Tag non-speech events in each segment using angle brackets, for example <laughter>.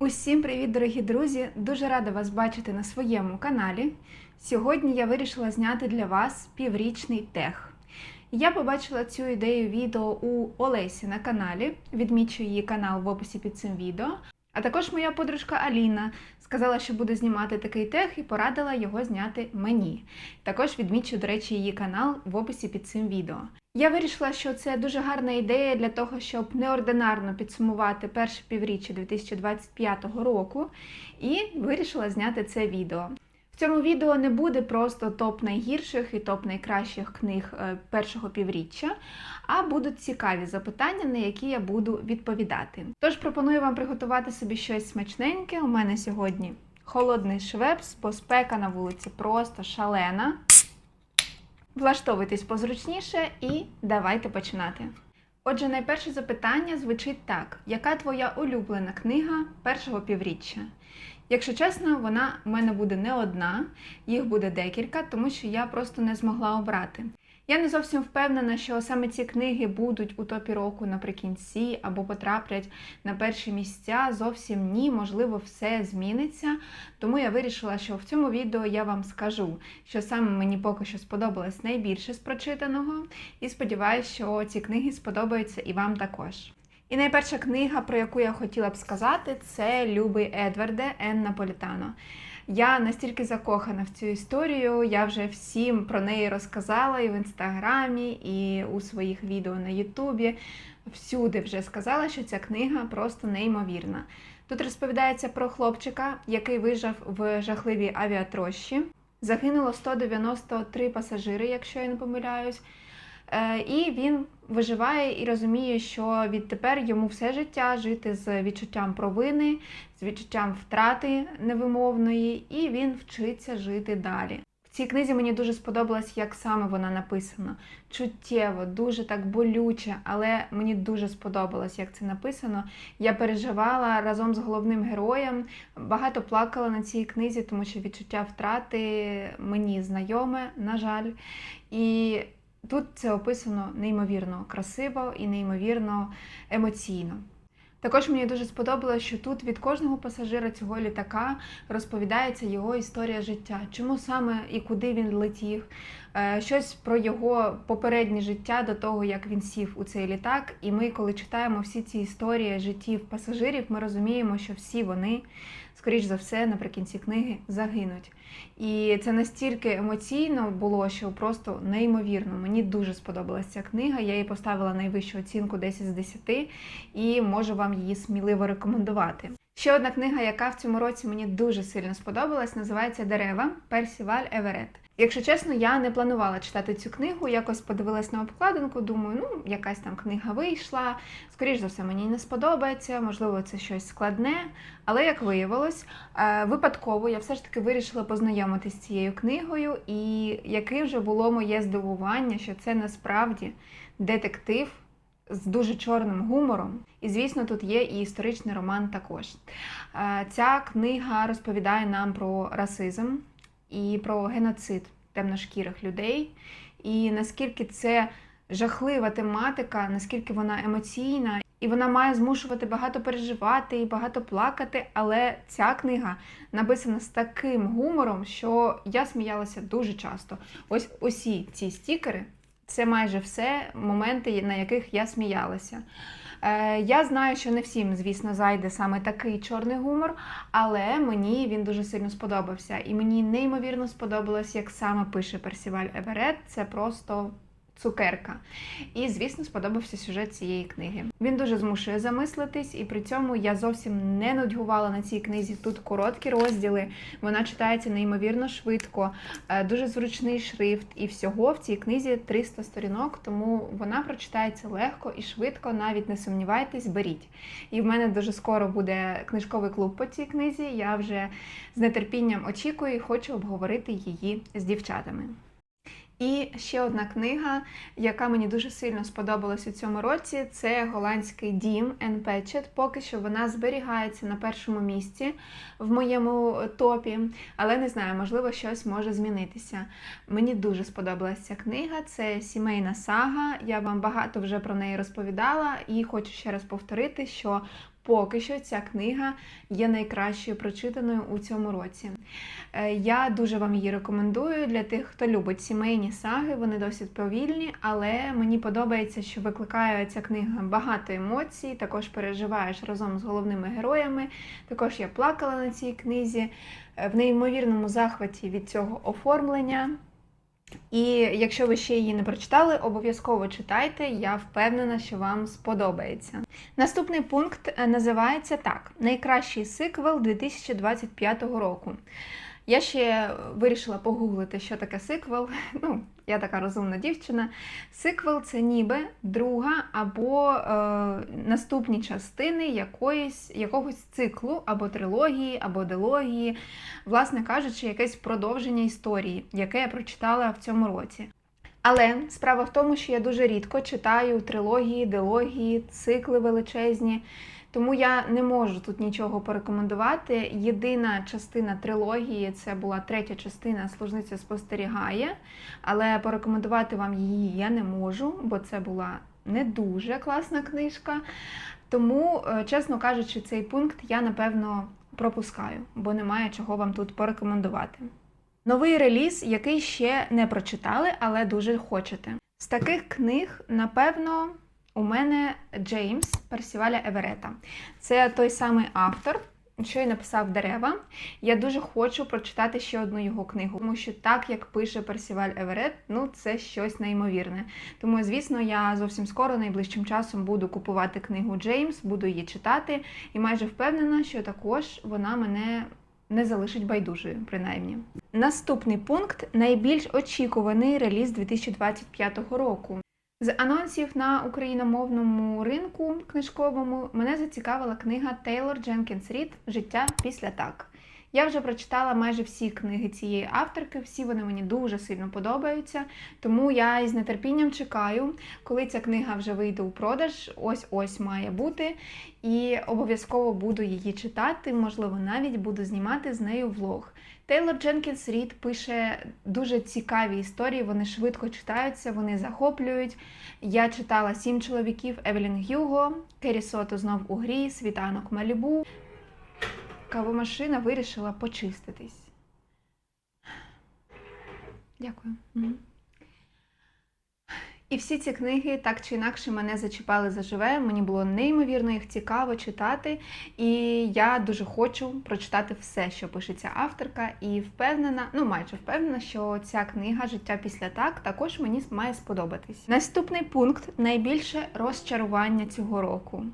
Усім привіт, дорогі друзі! Дуже рада вас бачити на своєму каналі. Сьогодні я вирішила зняти для вас піврічний тех. Я побачила цю ідею відео у Олесі на каналі, відмічу її канал в описі під цим відео. А також моя подружка Аліна сказала, що буде знімати такий тех і порадила його зняти мені. Також відмічу, до речі, її канал в описі під цим відео. Я вирішила, що це дуже гарна ідея для того, щоб неординарно підсумувати перше півріччя 2025 року, і вирішила зняти це відео. В цьому відео не буде просто топ найгірших і топ найкращих книг е, першого півріччя, а будуть цікаві запитання, на які я буду відповідати. Тож пропоную вам приготувати собі щось смачненьке. У мене сьогодні холодний швепс, бо спека на вулиці просто шалена. Влаштовуйтесь позручніше і давайте починати. Отже, найперше запитання звучить так: яка твоя улюблена книга першого півріччя? Якщо чесно, вона в мене буде не одна, їх буде декілька, тому що я просто не змогла обрати. Я не зовсім впевнена, що саме ці книги будуть у топі року наприкінці або потраплять на перші місця. Зовсім ні, можливо, все зміниться. Тому я вирішила, що в цьому відео я вам скажу, що саме мені поки що сподобалось найбільше з прочитаного, і сподіваюся, що ці книги сподобаються і вам також. І найперша книга, про яку я хотіла б сказати, це Любий Едварде Ен Наполітано. Я настільки закохана в цю історію, я вже всім про неї розказала і в інстаграмі, і у своїх відео на Ютубі. Всюди вже сказала, що ця книга просто неймовірна. Тут розповідається про хлопчика, який вижив в жахливій авіатрощі. Загинуло 193 пасажири, якщо я не помиляюсь. Е, І він виживає і розуміє, що відтепер йому все життя жити з відчуттям провини, з відчуттям втрати невимовної, і він вчиться жити далі. В цій книзі мені дуже сподобалось, як саме вона написана. Чуттєво, дуже так болюче, але мені дуже сподобалось, як це написано. Я переживала разом з головним героєм, багато плакала на цій книзі, тому що відчуття втрати мені знайоме, на жаль. І Тут це описано неймовірно красиво і неймовірно емоційно. Також мені дуже сподобалося, що тут від кожного пасажира цього літака розповідається його історія життя, чому саме і куди він летів, е, щось про його попереднє життя до того, як він сів у цей літак. І ми, коли читаємо всі ці історії життів пасажирів, ми розуміємо, що всі вони, скоріш за все, наприкінці книги загинуть. І це настільки емоційно було, що просто неймовірно. Мені дуже сподобалася ця книга. Я їй поставила найвищу оцінку 10 з 10 і можу вам її сміливо рекомендувати. Ще одна книга, яка в цьому році мені дуже сильно сподобалась, називається Дерева Персіваль Еверет. Якщо чесно, я не планувала читати цю книгу, якось подивилась на обкладинку, думаю, ну, якась там книга вийшла, скоріш за все, мені не сподобається, можливо, це щось складне. Але як виявилось, е, випадково я все ж таки вирішила познайомитися з цією книгою, і яке вже було моє здивування, що це насправді детектив з дуже чорним гумором. І, звісно, тут є і історичний роман також. Е, Ця книга розповідає нам про расизм і про геноцид темношкірих людей, і наскільки це жахлива тематика, наскільки вона емоційна, і вона має змушувати багато переживати і багато плакати. Але ця книга написана з таким гумором, що я сміялася дуже часто. Ось усі ці стікери. Це майже все моменти, на яких я сміялася. Е, Я знаю, що не всім, звісно, зайде саме такий чорний гумор, але мені він дуже сильно сподобався. І мені неймовірно сподобалось, як саме пише Персіваль Еверет. Це просто цукерка. І, звісно, сподобався сюжет цієї книги. Він дуже змушує замислитись, і при цьому я зовсім не нудьгувала на цій книзі. Тут короткі розділи, вона читається неймовірно швидко, е, дуже зручний шрифт. І всього в цій книзі 300 сторінок, тому вона прочитається легко і швидко, навіть не сумнівайтесь, беріть. І в мене дуже скоро буде книжковий клуб по цій книзі. Я вже з нетерпінням очікую і хочу обговорити її з дівчатами. І ще одна книга, яка мені дуже сильно сподобалась у цьому році, це голландський дім Anne Patchett. Поки що вона зберігається на першому місці в моєму топі, але не знаю, можливо, щось може змінитися. Мені дуже сподобалася ця книга. Це сімейна сага. Я вам багато вже про неї розповідала і хочу ще раз повторити, що поки що ця книга є найкращою прочитаною у цьому році. Е, Я дуже вам її рекомендую для тих, хто любить сімейні саги. Вони досить повільні, але мені подобається, що викликає ця книга багато емоцій. Також переживаєш разом з головними героями. Також я плакала на цій книзі е, в неймовірному захваті від цього оформлення. І якщо ви ще її не прочитали, обов'язково читайте. Я впевнена, що вам сподобається. Наступний пункт е, називається так: найкращий сиквел 2025 року. Я ще вирішила погуглити, що таке сиквел. <laughs> Ну, я така розумна дівчина. Сиквел це ніби друга або е, наступні частини якоїсь, якогось циклу, або трилогії, або дилогії, власне кажучи, якесь продовження історії, яке я прочитала в цьому році. Але справа в тому, що я дуже рідко читаю трилогії, дилогії, цикли величезні. Тому я не можу тут нічого порекомендувати. Єдина частина трилогії це була третя частина Служниця спостерігає, але порекомендувати вам її я не можу, бо це була не дуже класна книжка. Тому, е, чесно кажучи, цей пункт я напевно пропускаю, бо немає чого вам тут порекомендувати. Новий реліз, який ще не прочитали, але дуже хочете. З таких книг, напевно, у мене Джеймс Персіваля Еверета. Це той самий автор, що й написав дерева. Я дуже хочу прочитати ще одну його книгу, тому що так як пише Персіваль Еверет, ну це щось неймовірне. Тому, звісно, я зовсім скоро, найближчим часом, буду купувати книгу Джеймс, буду її читати, і майже впевнена, що також вона мене не залишить байдужою, принаймні. Наступний пункт найбільш очікуваний реліз 2025 року. З анонсів на україномовному ринку книжковому мене зацікавила книга Тейлор Дженкінс Рід Життя після так. Я вже прочитала майже всі книги цієї авторки, всі вони мені дуже сильно подобаються, тому я із нетерпінням чекаю, коли ця книга вже вийде у продаж. Ось ось має бути. І обов'язково буду її читати, можливо, навіть буду знімати з нею влог. Тейлор Дженкінс Рід пише дуже цікаві історії, вони швидко читаються, вони захоплюють. Я читала сім чоловіків Евелін Гюго, Кері Сото знов у грі, Світанок Малібу. Кавомашина вирішила почиститись. Дякую. І всі ці книги так чи інакше мене зачіпали заживе. Мені було неймовірно їх цікаво читати, і я дуже хочу прочитати все, що пишеться авторка, і впевнена, ну майже впевнена, що ця книга Життя після так також мені має сподобатись. Наступний пункт найбільше розчарування цього року.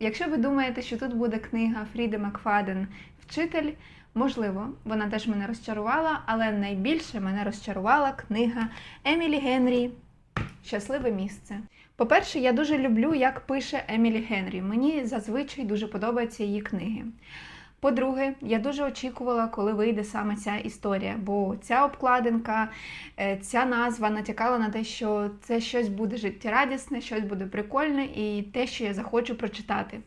Якщо ви думаєте, що тут буде книга Фріди Макфаден Вчитель, можливо, вона теж мене розчарувала, але найбільше мене розчарувала книга Емілі Генрі Щасливе місце. По-перше, я дуже люблю, як пише Емілі Генрі. Мені зазвичай дуже подобаються її книги. По-друге, я дуже очікувала, коли вийде саме ця історія, бо ця обкладинка, е, ця назва натякала на те, що це щось буде життєрадісне, щось буде прикольне і те, що я захочу прочитати.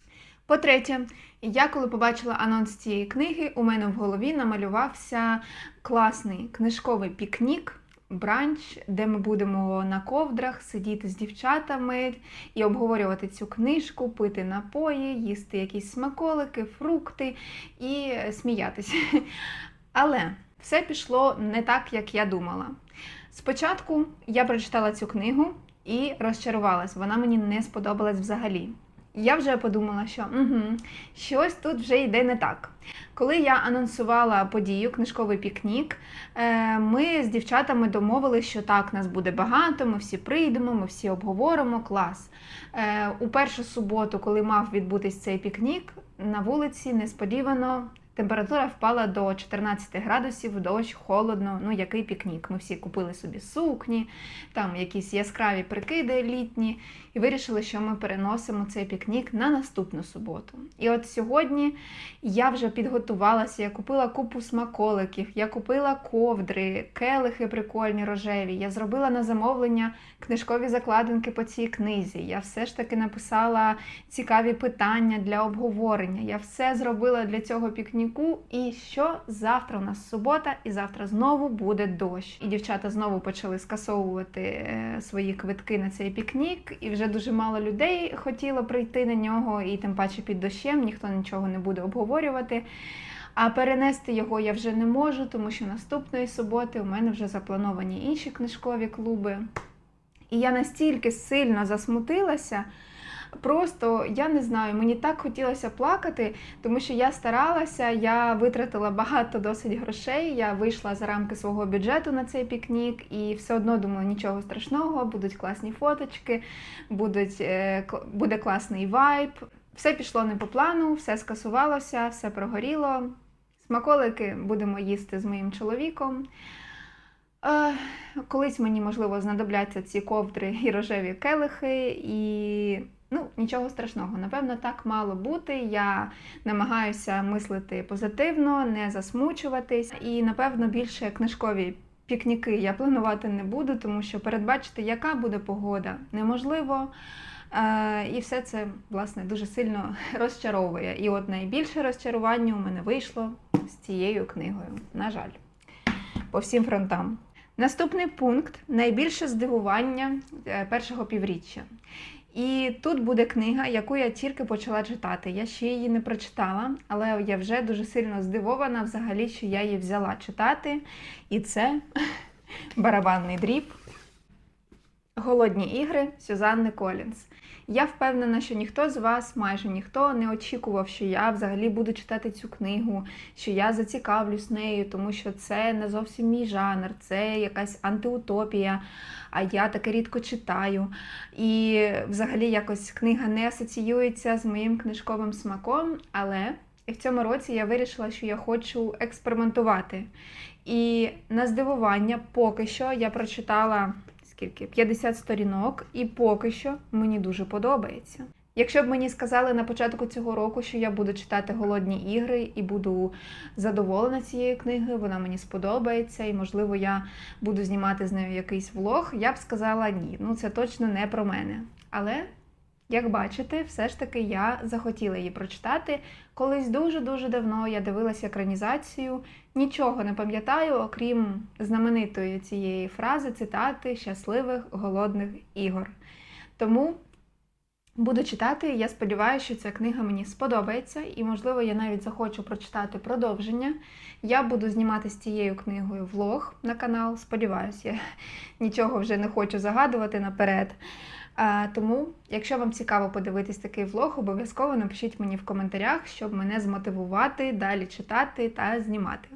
По-третє, я коли побачила анонс цієї книги, у мене в голові намалювався класний книжковий пікнік. Бранч, де ми будемо на ковдрах сидіти з дівчатами і обговорювати цю книжку, пити напої, їсти якісь смаколики, фрукти і сміятися. <laughs> Але все пішло не так, як я думала. Спочатку я прочитала цю книгу і розчарувалась, вона мені не сподобалась взагалі. Я вже подумала, що угу, щось тут вже йде не так. Коли я анонсувала подію книжковий пікнік, е, ми з дівчатами домовилися, що так, нас буде багато, ми всі прийдемо, ми всі обговоримо клас. Е, У першу суботу, коли мав відбутись цей пікнік, на вулиці несподівано температура впала до 14 градусів, дощ, холодно. Ну який пікнік? Ми всі купили собі сукні, там якісь яскраві прикиди літні, і вирішили, що ми переносимо цей пікнік на наступну суботу. І от сьогодні я вже підготувалася, я купила купу смаколиків, я купила ковдри, келихи прикольні рожеві. Я зробила на замовлення книжкові закладинки по цій книзі. Я все ж таки написала цікаві питання для обговорення. Я все зробила для цього пікніку сніку, і що завтра у нас субота, і завтра знову буде дощ. І дівчата знову почали скасовувати е, свої квитки на цей пікнік, і вже дуже мало людей хотіло прийти на нього, і тим паче під дощем ніхто нічого не буде обговорювати. А перенести його я вже не можу, тому що наступної суботи у мене вже заплановані інші книжкові клуби. І я настільки сильно засмутилася. Просто я не знаю, мені так хотілося плакати, тому що я старалася, я витратила багато досить грошей. Я вийшла за рамки свого бюджету на цей пікнік, і все одно думала, нічого страшного, будуть класні фоточки, будуть, е, буде класний вайб. Все пішло не по плану, все скасувалося, все прогоріло. Смаколики будемо їсти з моїм чоловіком. Е, колись мені, можливо, знадобляться ці ковдри і рожеві келихи, і ну, нічого страшного. Напевно, так мало бути. Я намагаюся мислити позитивно, не засмучуватись. І, напевно, більше книжкові пікніки я планувати не буду, тому що передбачити, яка буде погода, неможливо. Е, і все це, власне, дуже сильно <laughs> розчаровує. І от найбільше розчарування у мене вийшло з цією книгою. На жаль, по всім фронтам. Наступний пункт найбільше здивування е, першого півріччя. І тут буде книга, яку я тільки почала читати. Я ще її не прочитала, але я вже дуже сильно здивована взагалі, що я її взяла читати. І це <laughs> барабанний дріб. Голодні ігри Сюзанни Колінс. Я впевнена, що ніхто з вас, майже ніхто, не очікував, що я взагалі буду читати цю книгу, що я зацікавлюсь нею, тому що це не зовсім мій жанр, це якась антиутопія, а я таке рідко читаю. І взагалі якось книга не асоціюється з моїм книжковим смаком, але в цьому році я вирішила, що я хочу експериментувати. І на здивування, поки що я прочитала скільки 50 сторінок, і поки що мені дуже подобається. Якщо б мені сказали на початку цього року, що я буду читати голодні ігри і буду задоволена цією книгою, вона мені сподобається, і можливо я буду знімати з нею якийсь влог, я б сказала ні. Ну це точно не про мене. Але як бачите, все ж таки я захотіла її прочитати. Колись дуже-дуже давно я дивилася екранізацію, нічого не пам'ятаю, окрім знаменитої цієї фрази, цитати щасливих голодних ігор. Тому буду читати. Я сподіваюся, що ця книга мені сподобається, і, можливо, я навіть захочу прочитати продовження. Я буду знімати з цією книгою влог на канал. Сподіваюся, я <laughs> нічого вже не хочу загадувати наперед. Тому, якщо вам цікаво подивитись такий влог, обов'язково напишіть мені в коментарях, щоб мене змотивувати далі читати та знімати.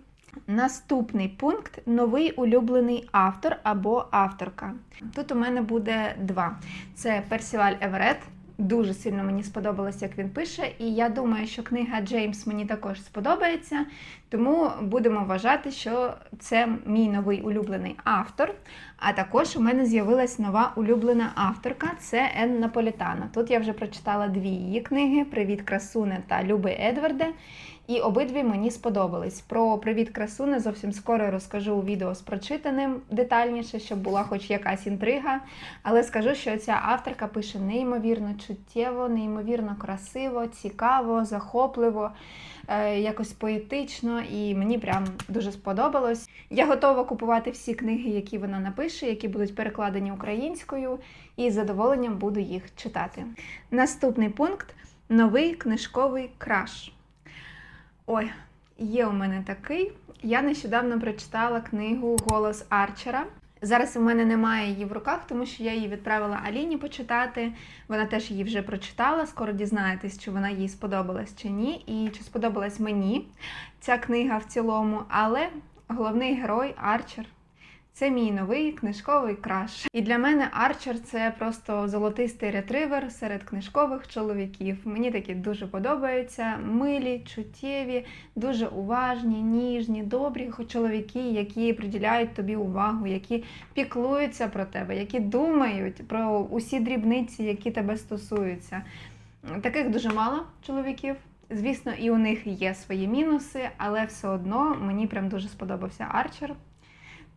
Наступний пункт новий улюблений автор або авторка. Тут у мене буде два: це Персіваль Еверет. Дуже сильно мені сподобалось, як він пише, і я думаю, що книга Джеймс мені також сподобається, тому будемо вважати, що це мій новий улюблений автор. А також у мене з'явилась нова улюблена авторка це Ен Наполітана. Тут я вже прочитала дві її книги: Привіт, красуне та Люби Едварде. І обидві мені сподобались. Про привіт красуне зовсім скоро розкажу у відео з прочитаним детальніше, щоб була хоч якась інтрига. Але скажу, що ця авторка пише неймовірно чуттєво, неймовірно красиво, цікаво, захопливо, е, якось поетично, і мені прям дуже сподобалось. Я готова купувати всі книги, які вона напише, які будуть перекладені українською, і з задоволенням буду їх читати. Наступний пункт новий книжковий краш. Ой, є у мене такий. Я нещодавно прочитала книгу Голос Арчера. Зараз у мене немає її в руках, тому що я її відправила Аліні почитати. Вона теж її вже прочитала. Скоро дізнаєтесь, чи вона їй сподобалась чи ні, і чи сподобалась мені ця книга в цілому. Але головний герой Арчер. Це мій новий книжковий краш. І для мене Арчер це просто золотистий ретривер серед книжкових чоловіків. Мені такі дуже подобаються. Милі, чуттєві, дуже уважні, ніжні, добрі чоловіки, які приділяють тобі увагу, які піклуються про тебе, які думають про усі дрібниці, які тебе стосуються. Таких дуже мало чоловіків. Звісно, і у них є свої мінуси, але все одно мені прям дуже сподобався Арчер.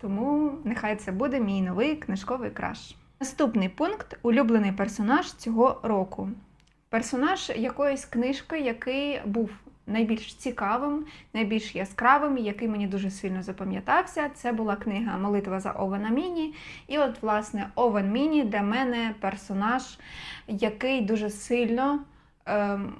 Тому нехай це буде мій новий книжковий краш. Наступний пункт улюблений персонаж цього року. Персонаж якоїсь книжки, який був найбільш цікавим, найбільш яскравим, який мені дуже сильно запам'ятався. Це була книга Молитва за Овена Міні. І от, власне, Овен Міні для мене персонаж, який дуже сильно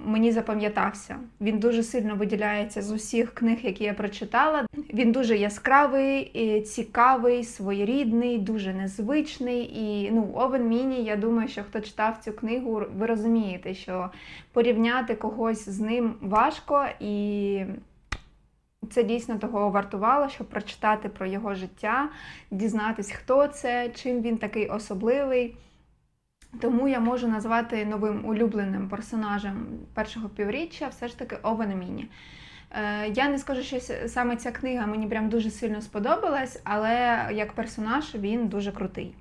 мені запам'ятався. Він дуже сильно виділяється з усіх книг, які я прочитала. Він дуже яскравий, цікавий, своєрідний, дуже незвичний. І ну, Овен Міні, я думаю, що хто читав цю книгу, ви розумієте, що порівняти когось з ним важко, і це дійсно того вартувало, щоб прочитати про його життя, дізнатись, хто це, чим він такий особливий. Тому я можу назвати новим улюбленим персонажем першого півріччя все ж таки Овен Міні. Е, Я не скажу, що саме ця книга мені прям дуже сильно сподобалась, але як персонаж він дуже крутий.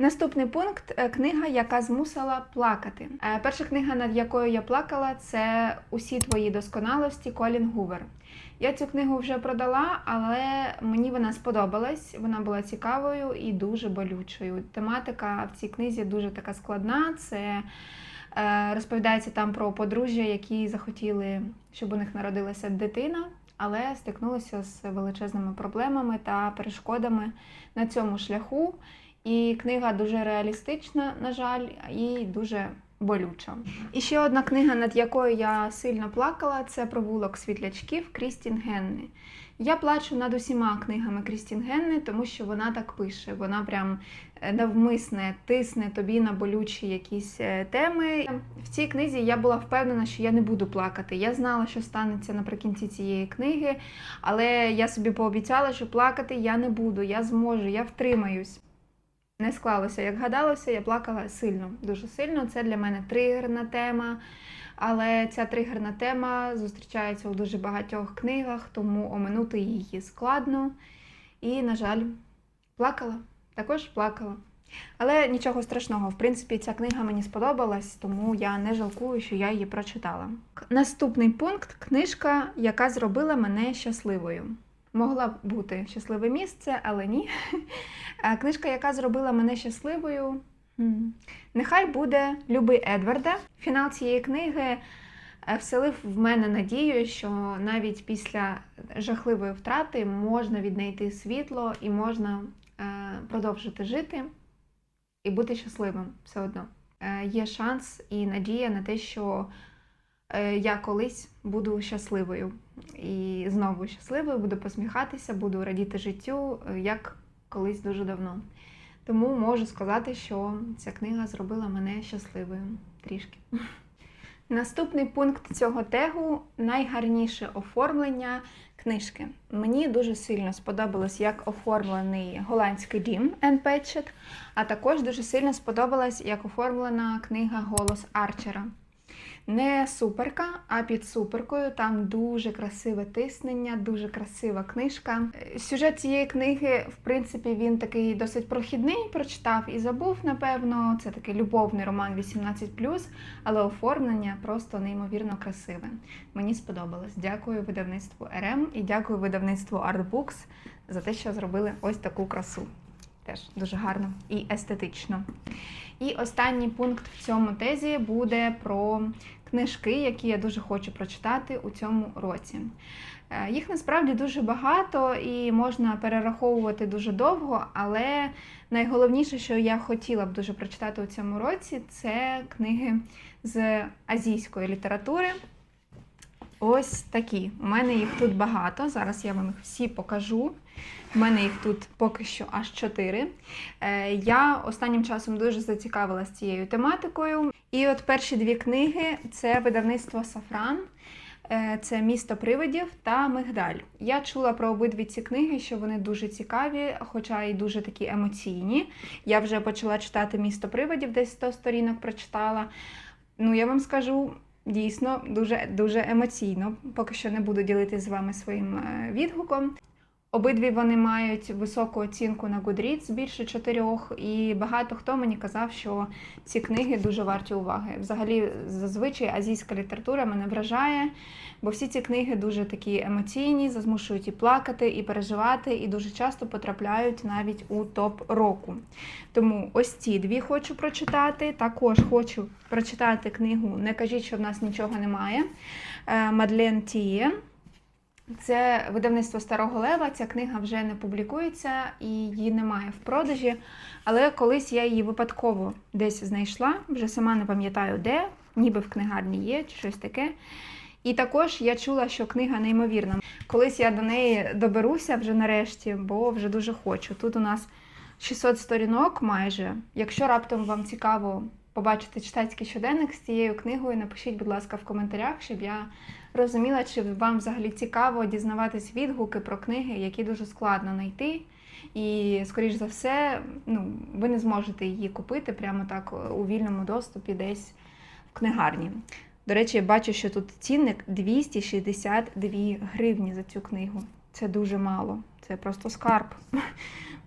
Наступний пункт е, книга, яка змусила плакати. Е, Перша книга, над якою я плакала, це Усі твої досконалості Колін Гувер. Я цю книгу вже продала, але мені вона сподобалась. Вона була цікавою і дуже болючою. Тематика в цій книзі дуже така складна. Це е, розповідається там про подружжя, які захотіли, щоб у них народилася дитина, але стикнулися з величезними проблемами та перешкодами на цьому шляху. І книга дуже реалістична, на жаль, і дуже болюча. І ще одна книга, над якою я сильно плакала, це Провулок світлячків Крістін Генни. Я плачу над усіма книгами Крістін Генни, тому що вона так пише. Вона прям е, навмисне тисне тобі на болючі якісь е, теми. В цій книзі я була впевнена, що я не буду плакати. Я знала, що станеться наприкінці цієї книги, але я собі пообіцяла, що плакати я не буду, я зможу, я втримаюсь. Не склалося, як гадалося, я плакала сильно, дуже сильно. Це для мене тригерна тема. Але ця тригерна тема зустрічається у дуже багатьох книгах, тому оминути її складно. І, на жаль, плакала, також плакала. Але нічого страшного, в принципі, ця книга мені сподобалась, тому я не жалкую, що я її прочитала. Наступний пункт книжка, яка зробила мене щасливою. Могла б бути щасливе місце, але ні. <laughs> Книжка, яка зробила мене щасливою. Нехай буде Любий Едварда. Фінал цієї книги е, вселив в мене надію, що навіть після жахливої втрати можна віднайти світло і можна е, продовжити жити і бути щасливим все одно. Е, Є шанс і надія на те, що я колись буду щасливою. І знову щасливою, буду посміхатися, буду радіти життю, е, як колись дуже давно. Тому можу сказати, що ця книга зробила мене щасливою трішки. <laughs> Наступний пункт цього тегу найгарніше оформлення книжки. Мені дуже сильно сподобалось, як оформлений голландський дім Енн Петчет, а також дуже сильно сподобалась, як оформлена книга Голос Арчера. Не суперка, а під суперкою. Там дуже красиве тиснення, дуже красива книжка. Сюжет цієї книги, в принципі, він такий досить прохідний, прочитав і забув, напевно. Це такий любовний роман 18+, але оформлення просто неймовірно красиве. Мені сподобалось. Дякую видавництву РМ і дякую видавництву Artbooks за те, що зробили ось таку красу. Теж дуже гарно і естетично. І останній пункт в цьому тезі буде про книжки, які я дуже хочу прочитати у цьому році. Е, Їх насправді дуже багато і можна перераховувати дуже довго, але найголовніше, що я хотіла б дуже прочитати у цьому році, це книги з азійської літератури. Ось такі. У мене їх тут багато. Зараз я вам їх всі покажу. У мене їх тут поки що аж чотири. Е, Я останнім часом дуже зацікавилася цією тематикою. І от перші дві книги це видавництво Сафран. Е, Це місто привидів та Мигдаль. Я чула про обидві ці книги, що вони дуже цікаві, хоча й дуже такі емоційні. Я вже почала читати місто привидів, десь 100 сторінок прочитала. Ну, я вам скажу, дійсно дуже дуже емоційно. Поки що не буду ділитися з вами своїм е, відгуком. Обидві вони мають високу оцінку на Goodreads, більше чотирьох, і багато хто мені казав, що ці книги дуже варті уваги. Взагалі, зазвичай азійська література мене вражає, бо всі ці книги дуже такі емоційні, змушують і плакати, і переживати, і дуже часто потрапляють навіть у топ року. Тому ось ці дві хочу прочитати. Також хочу прочитати книгу Не кажіть, що в нас нічого немає. Е, Мадлен Тіє. Це видавництво Старого Лева. Ця книга вже не публікується і її немає в продажі. Але колись я її випадково десь знайшла, вже сама не пам'ятаю де, ніби в книгарні є чи щось таке. І також я чула, що книга неймовірна. Колись я до неї доберуся вже нарешті, бо вже дуже хочу. Тут у нас 600 сторінок майже. Якщо раптом вам цікаво побачити читацький щоденник з цією книгою, напишіть, будь ласка, в коментарях, щоб я розуміла, чи вам взагалі цікаво дізнаватись відгуки про книги, які дуже складно знайти. І, скоріш за все, ну, ви не зможете її купити прямо так у вільному доступі десь в книгарні. До речі, я бачу, що тут цінник 262 гривні за цю книгу. Це дуже мало. Це просто скарб. <laughs>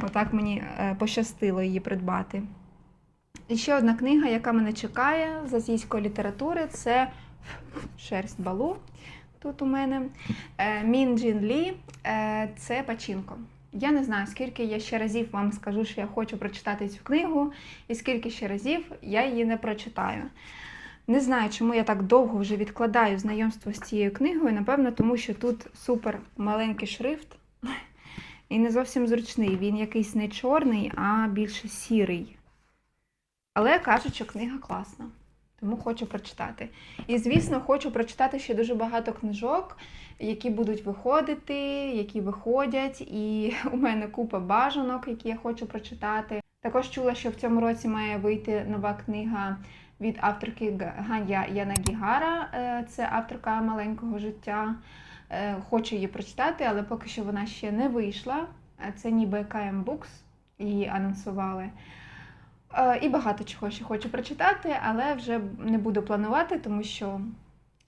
Отак мені е, пощастило її придбати. І ще одна книга, яка мене чекає з азійської літератури, це Шерсть Балу. Тут у мене Е, Мін Джін Лі, е, це Пачінко. Я не знаю, скільки я ще разів вам скажу, що я хочу прочитати цю книгу, і скільки ще разів я її не прочитаю. Не знаю, чому я так довго вже відкладаю знайомство з цією книгою. Напевно, тому що тут супер маленький шрифт і не зовсім зручний. Він якийсь не чорний, а більше сірий. Але кажуть, що книга класна, тому хочу прочитати. І, звісно, хочу прочитати ще дуже багато книжок, які будуть виходити, які виходять. І <laughs> у мене купа бажанок, які я хочу прочитати. Також чула, що в цьому році має вийти нова книга від авторки Ган'я Янагігара. Е, Це авторка маленького життя. Е, Хочу її прочитати, але поки що вона ще не вийшла. Е, Це ніби KM Books, її анонсували. Е, І багато чого ще хочу прочитати, але вже не буду планувати, тому що,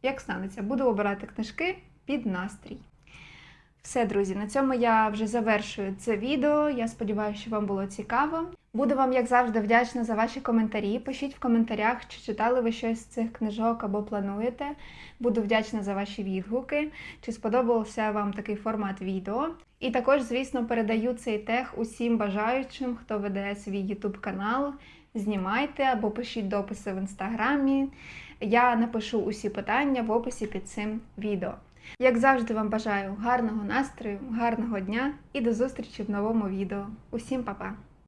як станеться, буду обирати книжки під настрій. Все, друзі, на цьому я вже завершую це відео. Я сподіваюся, що вам було цікаво. Буду вам, як завжди, вдячна за ваші коментарі. Пишіть в коментарях, чи читали ви щось з цих книжок або плануєте. Буду вдячна за ваші відгуки, чи сподобався вам такий формат відео. І також, звісно, передаю цей тег усім бажаючим, хто веде свій YouTube канал. Знімайте або пишіть дописи в інстаграмі. Я напишу усі питання в описі під цим відео. Як завжди, вам бажаю гарного настрою, гарного дня і до зустрічі в новому відео. Усім па-па!